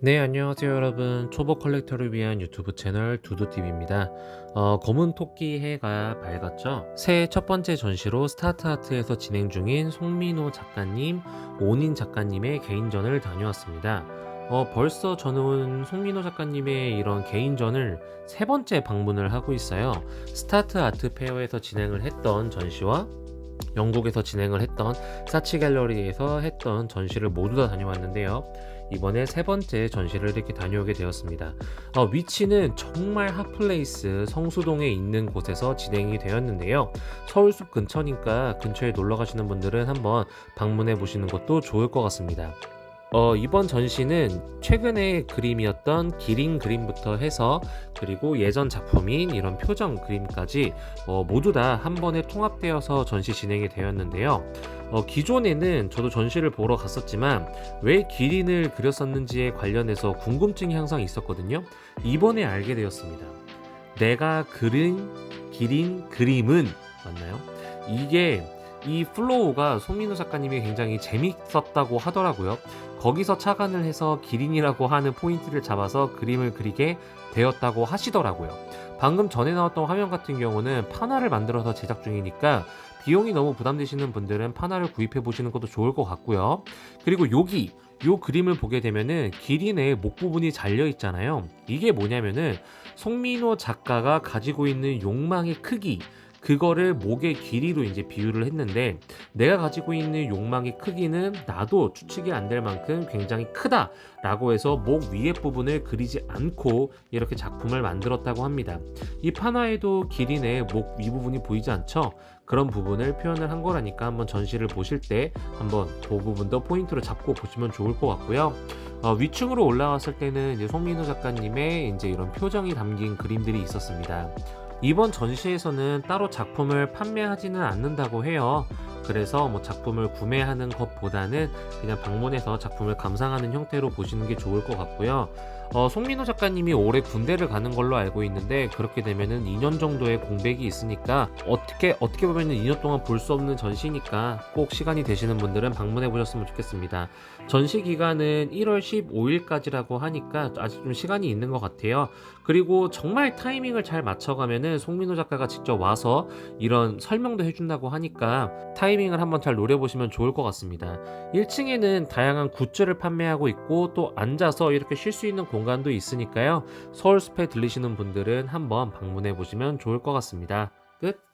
네, 안녕하세요, 여러분. 초보 컬렉터를 위한 유튜브 채널 두두TV입니다. 어, 검은 토끼 해가 밝았죠? 새해 첫 번째 전시로 스타트아트에서 진행 중인 송민호 작가님, 오닌 작가님의 개인전을 다녀왔습니다. 어, 벌써 저는 송민호 작가님의 이런 개인전을 세 번째 방문을 하고 있어요. 스타트 아트 페어에서 진행을 했던 전시와 영국에서 진행을 했던 사치 갤러리에서 했던 전시를 모두 다 다녀왔는데요. 이번에 세 번째 전시를 이렇게 다녀오게 되었습니다. 어, 위치는 정말 핫플레이스 성수동에 있는 곳에서 진행이 되었는데요. 서울숲 근처니까 근처에 놀러 가시는 분들은 한번 방문해 보시는 것도 좋을 것 같습니다. 어, 이번 전시는 최근의 그림이었던 기린 그림부터 해서 그리고 예전 작품인 이런 표정 그림까지 어, 모두 다 한 번에 통합되어서 전시 진행이 되었는데요. 어, 기존에는 저도 전시를 보러 갔었지만 왜 기린을 그렸었는지에 관련해서 궁금증이 항상 있었거든요. 이번에 알게 되었습니다. 내가 그린 기린 그림은 맞나요? 이게 이 플로우가 송민호 작가님이 굉장히 재밌었다고 하더라고요. 거기서 착안을 해서 기린이라고 하는 포인트를 잡아서 그림을 그리게 되었다고 하시더라고요. 방금 전에 나왔던 화면 같은 경우는 파나를 만들어서 제작 중이니까 비용이 너무 부담되시는 분들은 파나를 구입해 보시는 것도 좋을 것 같고요. 그리고 여기 요 그림을 보게 되면은 기린의 목 부분이 잘려 있잖아요. 이게 뭐냐면은 송민호 작가가 가지고 있는 욕망의 크기 그거를 목의 길이로 이제 비유를 했는데 내가 가지고 있는 욕망의 크기는 나도 추측이 안 될 만큼 굉장히 크다라고 해서 목 위에 부분을 그리지 않고 이렇게 작품을 만들었다고 합니다. 이 판화에도 기린의 목 윗부분이 보이지 않죠? 그런 부분을 표현을 한 거라니까 한번 전시를 보실 때 한번 그 부분도 포인트로 잡고 보시면 좋을 것 같고요. 어, 위층으로 올라왔을 때는 이제 송민호 작가님의 이제 이런 표정이 담긴 그림들이 있었습니다. 이번 전시에서는 따로 작품을 판매하지는 않는다고 해요. 그래서 뭐 작품을 구매하는 것보다는 그냥 방문해서 작품을 감상하는 형태로 보시는 게 좋을 것 같고요. 어, 송민호 작가님이 올해 군대를 가는 걸로 알고 있는데 그렇게 되면은 2년 정도의 공백이 있으니까 어떻게 어떻게 보면은 2년 동안 볼 수 없는 전시니까 꼭 시간이 되시는 분들은 방문해 보셨으면 좋겠습니다. 전시 기간은 1월 15일까지라고 하니까 아직 좀 시간이 있는 것 같아요. 그리고 정말 타이밍을 잘 맞춰가면은 송민호 작가가 직접 와서 이런 설명도 해준다고 하니까 타이밍을 한번 잘 노려보시면 좋을 것 같습니다. 1층에는 다양한 굿즈를 판매하고 있고 또 앉아서 이렇게 쉴 수 있는 공간도 있으니까요. 서울 숲에 들리시는 분들은 한번 방문해 보시면 좋을 것 같습니다. 끝!